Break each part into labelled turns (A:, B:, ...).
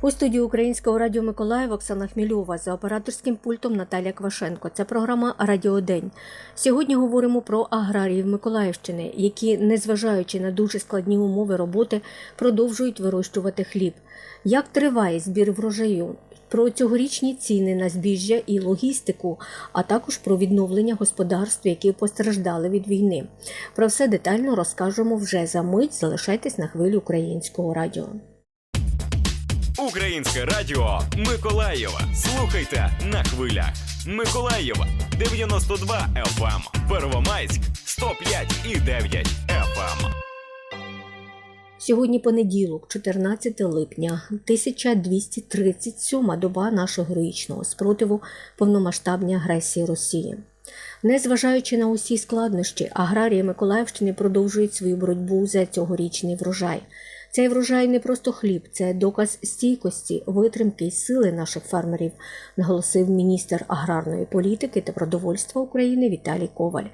A: У студії Українського радіо Миколаїв Оксана Хмільова за операторським пультом Наталія Квашенко. Це програма Радіодень. Сьогодні говоримо про аграріїв Миколаївщини, які, незважаючи на дуже складні умови роботи, продовжують вирощувати хліб. Як триває збір врожаю? Про цьогорічні ціни на збіжжя і логістику, а також про відновлення господарств, які постраждали від війни. Про все детально розкажемо вже за мить. Залишайтесь на хвилі українського радіо.
B: Українське радіо Миколаєва. Слухайте на хвилях. Миколаєва 92 FM. Первомайськ 105 і 9 FM.
A: Сьогодні понеділок, 14 липня, 1237 доба нашого героїчного спротиву повномасштабній агресії Росії. Незважаючи на усі складнощі, аграрії Миколаївщини продовжують свою боротьбу за цьогорічний врожай. Цей врожай не просто хліб, це доказ стійкості, витримки й сили наших фермерів, наголосив міністр аграрної політики та продовольства України Віталій Коваль.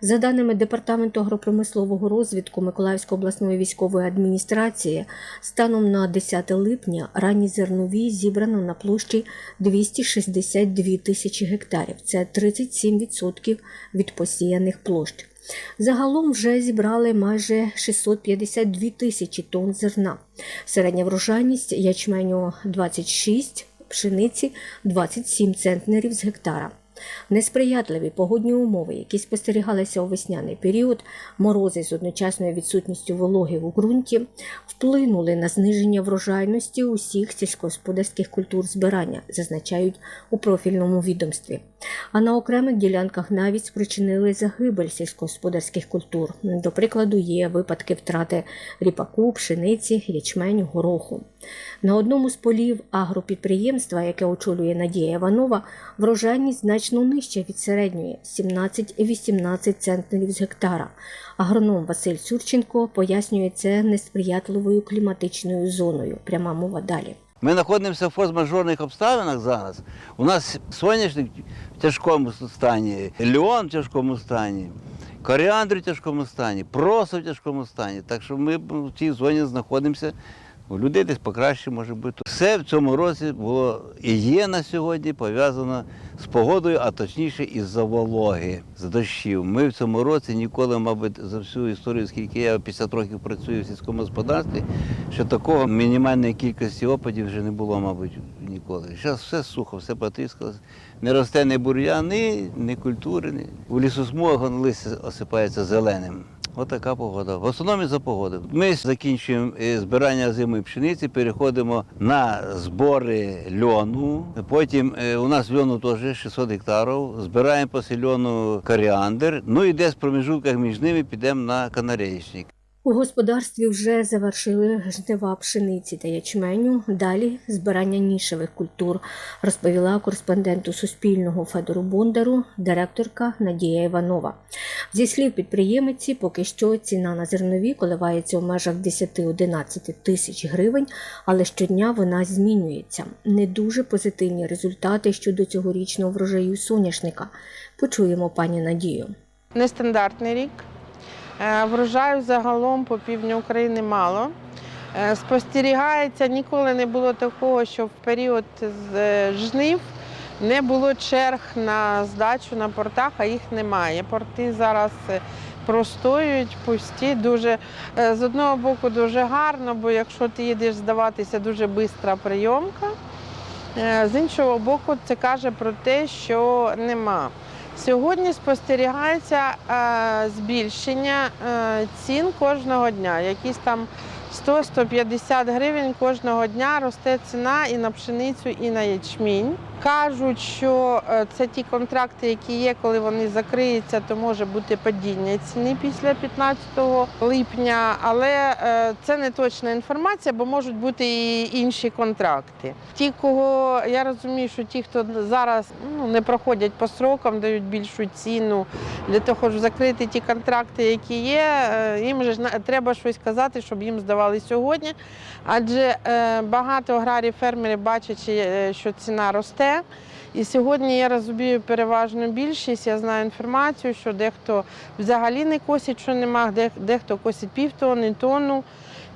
A: За даними Департаменту агропромислового розвитку Миколаївської обласної військової адміністрації, станом на 10 липня ранні зернові зібрано на площі 262 тисячі гектарів. Це 37% від посіяних площ. Загалом вже зібрали майже 652 тисячі тонн зерна. Середня врожайність ячменю 26, пшениці 27 центнерів з гектара. Несприятливі погодні умови, які спостерігалися у весняний період, морози з одночасною відсутністю вологи у ґрунті, вплинули на зниження врожайності усіх сільськогосподарських культур збирання, зазначають у профільному відомстві. А на окремих ділянках навіть спричинили загибель сільськогосподарських культур. До прикладу, є випадки втрати ріпаку, пшениці, ячменю, гороху. На одному з полів агропідприємства, яке очолює Надія Іванова, врожайність значно нижча від середньої 17-18 центнерів з гектара. Агроном Василь Сюрченко пояснює це несприятливою кліматичною зоною. Пряма мова далі.
C: Ми знаходимося в форс-мажорних обставинах зараз. У нас соняшник в тяжкому стані, льон в тяжкому стані, коріандр в тяжкому стані, просо в тяжкому стані. Так що ми в цій зоні знаходимося. У людей десь покраще може бути. Все в цьому році було і є на сьогодні пов'язано з погодою, а точніше із-за вологи, з дощів. Ми в цьому році ніколи, мабуть, за всю історію, скільки я 50 років працюю в сільському господарстві, що такого мінімальної кількості опадів вже не було, мабуть, ніколи. Зараз все сухо, все потріскалось. Не росте ні бур'яни, ні культури. Ні. У лісосмугах листя осипається зеленим. Отака погода. В основному за погоди. Ми закінчуємо е, збирання зими пшениці, переходимо на збори льону. Потім е, у нас льону теж 600 гектарів. Збираємо після льону коріандр. Ну і десь в проміжутках між ними підемо на канареєчник.
A: У господарстві вже завершили жнива пшениці та ячменю. Далі збирання нішевих культур, розповіла кореспонденту Суспільного Федору Бондару, директорка Надія Іванова. Зі слів підприємиці, поки що ціна на зернові коливається у межах 10-11 тисяч гривень, але щодня вона змінюється. Не дуже позитивні результати щодо цьогорічного врожаю соняшника. Почуємо пані Надію.
D: Нестандартний рік. Е, Врожаю загалом по півдню України мало. Е, Спостерігається, ніколи не було такого, що в період з е, жнив не було черг на здачу на портах, а їх немає. Порти зараз е, простоюють, пусті. Дуже, е, з одного боку дуже гарно, бо якщо ти їдеш здаватися, дуже швидка прийомка. Е, З іншого боку, це каже про те, що нема. Сьогодні спостерігається збільшення цін кожного дня. Якісь там 100-150 гривень кожного дня росте ціна і на пшеницю, і на ячмінь. Кажуть, що е, це ті контракти, які є, коли вони закриються, то може бути падіння ціни після 15 липня, але е, це не точна інформація, бо можуть бути і інші контракти. Ті, кого я розумію, що ті, хто зараз ну, не проходять по срокам, дають більшу ціну для того, щоб закрити ті контракти, які є, е, їм же треба щось казати, щоб їм здавали сьогодні. Адже багато аграрів, фермерів бачать, що ціна росте. І сьогодні я розумію переважну більшість. Я знаю інформацію, що дехто взагалі не косить, що нема, дехто косить півтонни, тонну.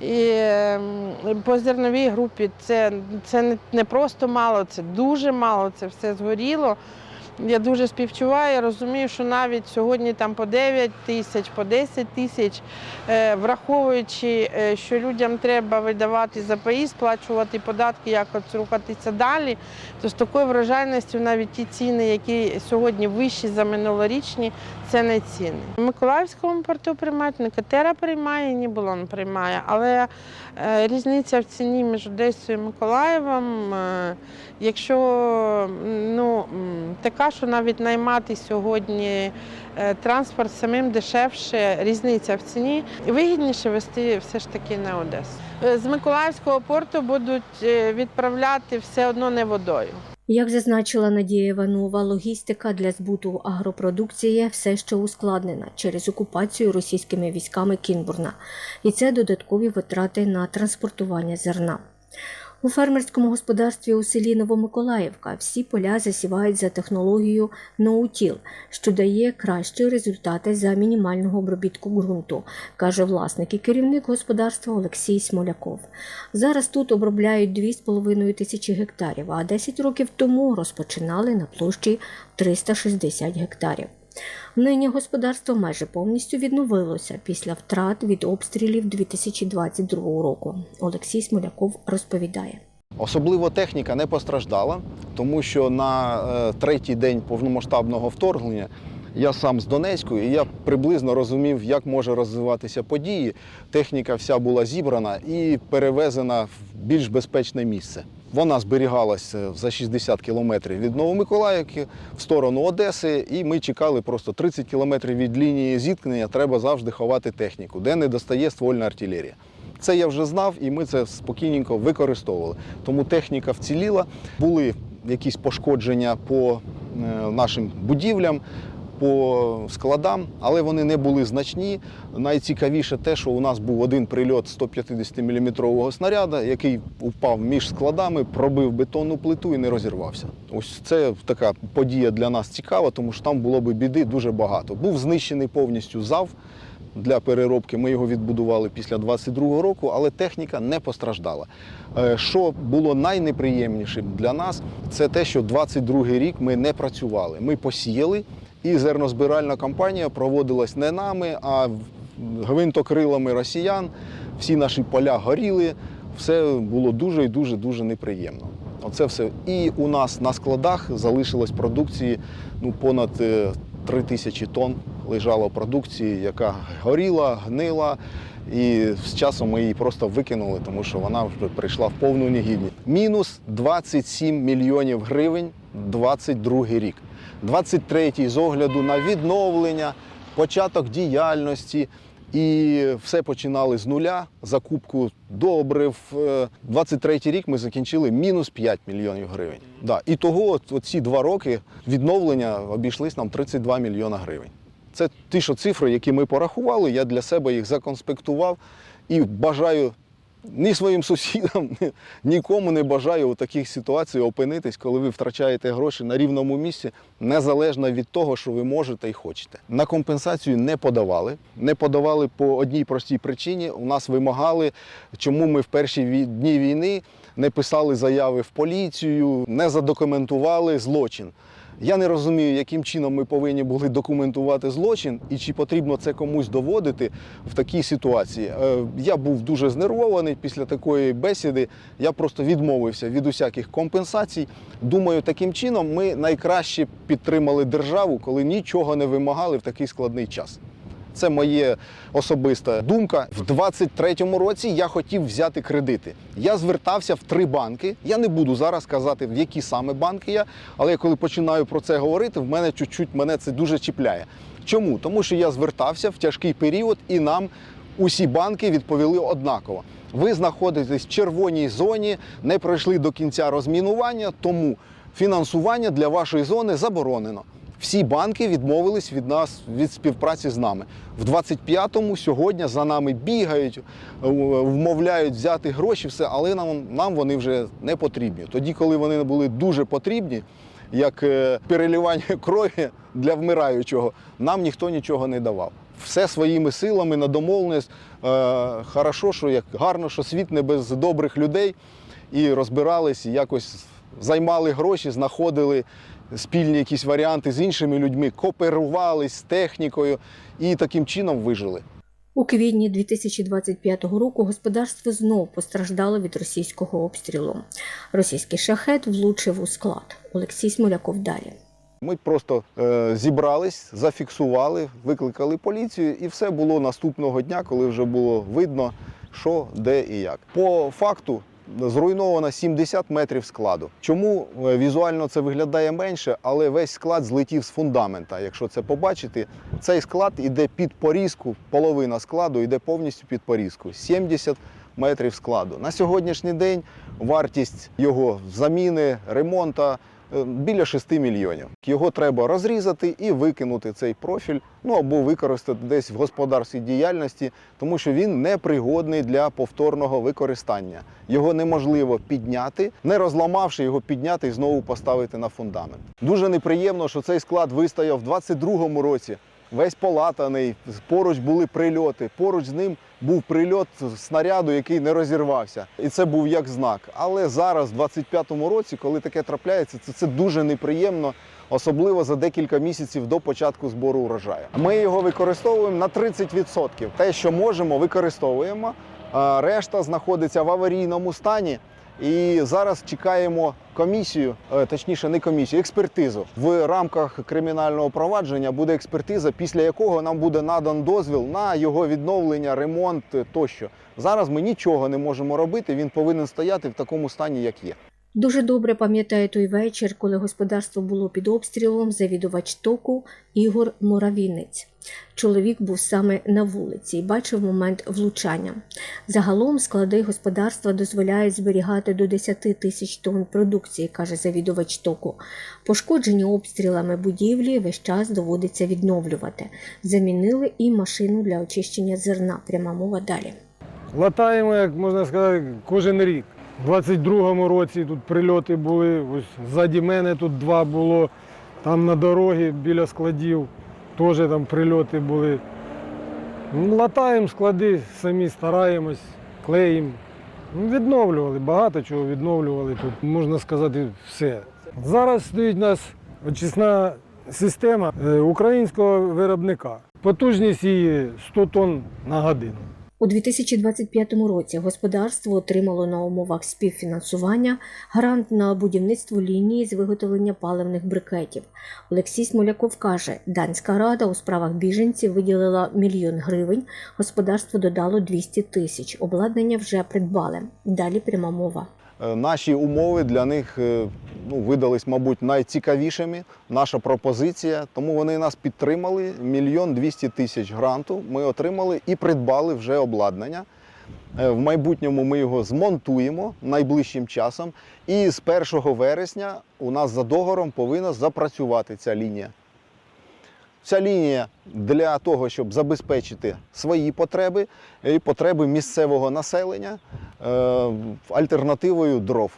D: І ем, по зерновій групі це, це не просто мало, це дуже мало, це все згоріло. Я дуже співчуваю, розумію, що навіть сьогодні там по 9 тисяч, по 10 тисяч, е, враховуючи, е, що людям треба видавати за ПАІ, сплачувати податки, якось рухатися далі, то з такою врожайністю навіть ті ціни, які сьогодні вищі за минулорічні, це не ціни. В Миколаївському порту приймають, не Катера приймає, ні Булон приймає, але е, різниця в ціні між Одесою і Миколаєвом, е, якщо ну, така, що навіть наймати сьогодні е, транспорт самим дешевше, різниця в ціні, вигідніше вести все ж таки на Одесу. З Миколаївського порту будуть відправляти все одно не водою.
A: Як зазначила Надія Іванова, логістика для збуту агропродукції все ще ускладнена через окупацію російськими військами Кінбурна, і це додаткові витрати на транспортування зерна. У фермерському господарстві у селі Новомиколаївка всі поля засівають за технологією ноутіл, що дає кращі результати за мінімального обробітку ґрунту, каже власник і керівник господарства Олексій Смоляков. Зараз тут обробляють 2,5 тисячі гектарів, а 10 років тому розпочинали на площі 360 гектарів. Нині господарство майже повністю відновилося після втрат від обстрілів 2022 року. Олексій Смоляков розповідає.
E: Особливо техніка не постраждала, тому що на е, третій день повномасштабного вторгнення я сам з Донецьку, і я приблизно розумів, як може розвиватися події. Техніка вся була зібрана і перевезена в більш безпечне місце. Вона зберігалася за 60 кілометрів від Новомиколаївки в сторону Одеси, і ми чекали просто 30 кілометрів від лінії зіткнення. Треба завжди ховати техніку, де не достає ствольна артилерія. Це я вже знав, і ми це спокійненько використовували. Тому техніка вціліла. Були якісь пошкодження по е, нашим будівлям, по складам, але вони не були значні. Найцікавіше те, що у нас був один прильот 150-мм снаряда, який упав між складами, пробив бетонну плиту і не розірвався. Ось це така подія для нас цікава, тому що там було би біди дуже багато. Був знищений повністю зав для переробки. Ми його відбудували після 22-го року, але техніка не постраждала. Е, Що було найнеприємнішим для нас, це те, що 22-й рік ми не працювали. Ми посіяли, і зернозбиральна кампанія проводилась не нами, а гвинтокрилами росіян. Всі наші поля горіли. Все було дуже і дуже дуже неприємно. Оце все. І у нас на складах залишилось продукції ну, понад е, 3 тисячі тонн лежало продукції, яка горіла, гнила. І з часом ми її просто викинули, тому що вона вже прийшла в повну негідність. Мінус 27 мільйонів гривень 22 рік. 23-й з огляду на відновлення, початок діяльності. І все починали з нуля, закупку добрив. Е, 23-й рік ми закінчили мінус 5 мільйонів гривень. Да. І того ці два роки відновлення обійшлись нам 32 мільйона гривень. Це ті, що цифри, які ми порахували, я для себе їх законспектував і бажаю ні своїм сусідам, ні, нікому не бажаю у таких ситуаціях опинитись, коли ви втрачаєте гроші на рівному місці, незалежно від того, що ви можете і хочете. На компенсацію не подавали. Не подавали по одній простій причині. У нас вимагали, чому ми в перші дні війни не писали заяви в поліцію, не задокументували злочин. Я не розумію, яким чином ми повинні були документувати злочин і чи потрібно це комусь доводити в такій ситуації. Е, Я був дуже знервований після такої бесіди. Я просто відмовився від усяких компенсацій. Думаю, таким чином ми найкраще підтримали державу, коли нічого не вимагали в такий складний час. Це моє особиста думка. В 23-му році я хотів взяти кредити. Я звертався в три банки. Я не буду зараз казати, в які саме банки я, але коли починаю про це говорити, в мене чуть-чуть мене це дуже чіпляє. Чому? Тому що я звертався в тяжкий період, і нам усі банки відповіли однаково. Ви знаходитесь в червоній зоні, не пройшли до кінця розмінування, тому фінансування для вашої зони заборонено. Всі банки відмовились від нас від співпраці з нами. В 25-му сьогодні за нами бігають, е, вмовляють взяти гроші, все, але нам, нам вони вже не потрібні. Тоді, коли вони були дуже потрібні, як е, переливання крові для вмираючого, нам ніхто нічого не давав. все своїми силами на домовленість. Е, хорошо, що як гарно, що світ не без добрих людей і розбирались, і якось займали гроші, знаходили спільні якісь варіанти з іншими людьми, кооперувались з технікою і таким чином вижили.
A: У квітні 2025 року господарство знов постраждало від російського обстрілу. Російський шахет влучив у склад. Олексій Смоляков далі.
E: Ми просто е, зібрались, зафіксували, викликали поліцію, і все було наступного дня, коли вже було видно, що, де і як. По факту зруйновано 70 метрів складу. Чому е, візуально це виглядає менше, але весь склад злетів з фундамента. Якщо це побачити, цей склад іде під порізку, половина складу йде повністю під порізку. 70 метрів складу. На сьогоднішній день вартість його заміни, ремонту біля 6 мільйонів. Його треба розрізати і викинути цей профіль, ну або використати десь в господарській діяльності, тому що він непригодний для повторного використання. Його неможливо підняти, не розламавши його підняти і знову поставити на фундамент. Дуже неприємно, що цей склад вистояв в 22-му році. Весь полатаний, поруч були прильоти. Поруч з ним був прильот снаряду, який не розірвався. І це був як знак. Але зараз, в 25-му році, коли таке трапляється, це, це дуже неприємно, особливо за декілька місяців до початку збору урожаю. Ми його використовуємо на 30%. Те, що можемо, використовуємо. Решта знаходиться в аварійному стані. І зараз чекаємо комісію, е, точніше, не комісію, експертизу. В рамках кримінального провадження буде експертиза, після якого нам буде надан дозвіл на його відновлення, ремонт тощо. Зараз ми нічого не можемо робити. Він повинен стояти в такому стані, як є.
A: Дуже добре пам'ятаю той вечір, коли господарство було під обстрілом, завідувач току Ігор Моравінець. Чоловік був саме на вулиці і бачив момент влучання. Загалом склади господарства дозволяють зберігати до 10 тисяч тонн продукції, каже завідувач току. Пошкоджені обстрілами будівлі весь час доводиться відновлювати. Замінили і машину для очищення зерна. Пряма мова далі.
F: Латаємо, як можна сказати, кожен рік. У 22-му році тут прильоти були, ось ззаді мене тут два було, там на дорогі біля складів теж там прильоти були. Ну, Латаємо склади, самі стараємось, клеїмо. Ну, Відновлювали, багато чого відновлювали тут, можна сказати, все. Зараз стоїть у нас очисна система е, українського виробника. Потужність її 100 тонн на годину.
A: У 2025 році господарство отримало на умовах співфінансування грант на будівництво лінії з виготовлення паливних брикетів. Олексій Смоляков каже, Данська рада у справах біженців виділила мільйон гривень, господарство додало 200 тисяч. Обладнання вже придбали. Далі пряма мова.
E: Е, Наші умови для них е, ну, видались, мабуть, найцікавішими. Наша пропозиція, тому вони нас підтримали. Мільйон двісті тисяч гранту ми отримали і придбали вже обладнання. Е, В майбутньому ми його змонтуємо найближчим часом. І з 1 вересня у нас за договором повинна запрацювати ця лінія. Ця лінія для того, щоб забезпечити свої потреби і потреби місцевого населення е, альтернативою дров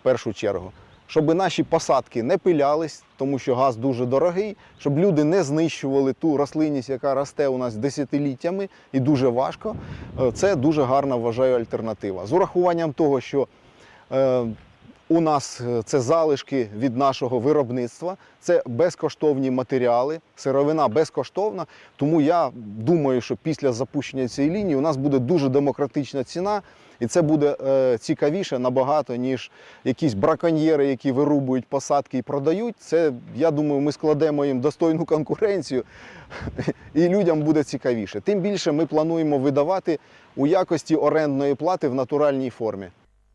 E: в першу чергу. Щоб наші посадки не пилялись, тому що газ дуже дорогий, щоб люди не знищували ту рослинність, яка росте у нас десятиліттями і дуже важко. Е, Це дуже гарна вважаю альтернатива. З урахуванням того, що е, у нас е, це залишки від нашого виробництва, це безкоштовні матеріали, сировина безкоштовна. Тому я думаю, що після запущення цієї лінії у нас буде дуже демократична ціна, і це буде е, цікавіше набагато, ніж якісь браконьєри, які вирубують посадки і продають. Це я думаю, ми складемо їм достойну конкуренцію, і людям буде цікавіше. Тим більше ми плануємо видавати у якості орендної плати в натуральній формі.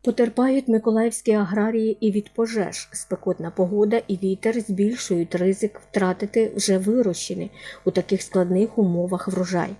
A: Потерпають миколаївські аграрії і від пожеж. Спекотна погода і вітер збільшують ризик втратити вже вирощений у таких складних умовах врожай,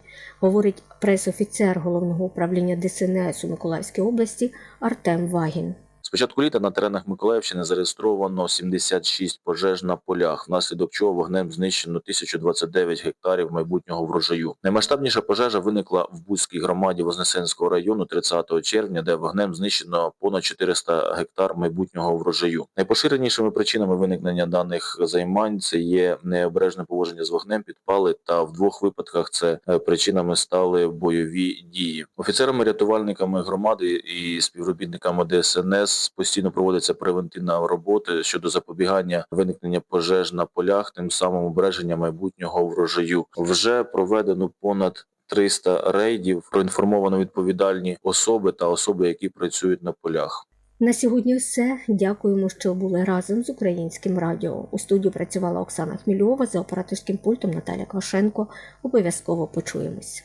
A: говорить пресофіцер головного управління ДСНС у Миколаївській області Артем Вагін.
G: З початку літа на теренах Миколаївщини зареєстровано 76 пожеж на полях, внаслідок чого вогнем знищено 1029 гектарів майбутнього врожаю. Наймасштабніша пожежа виникла в Бузькій громаді Вознесенського району 30 червня, де вогнем знищено понад 400 гектар майбутнього врожаю. Найпоширенішими причинами виникнення даних займань це є необережне поводження з вогнем, підпали, та в двох випадках це е, причинами стали бойові дії. Офіцерами-рятувальниками громади і співробітниками ДСНС постійно проводиться превентивна робота щодо запобігання виникнення пожеж на полях, тим самим обереження майбутнього врожаю. Вже проведено понад 300 рейдів, проінформовано відповідальні особи та особи, які працюють на полях.
A: На сьогодні все. Дякуємо, що були разом з українським радіо. У студії працювала Оксана Хмільова за операторським пультом Наталя Квашенко. Обов'язково почуємось.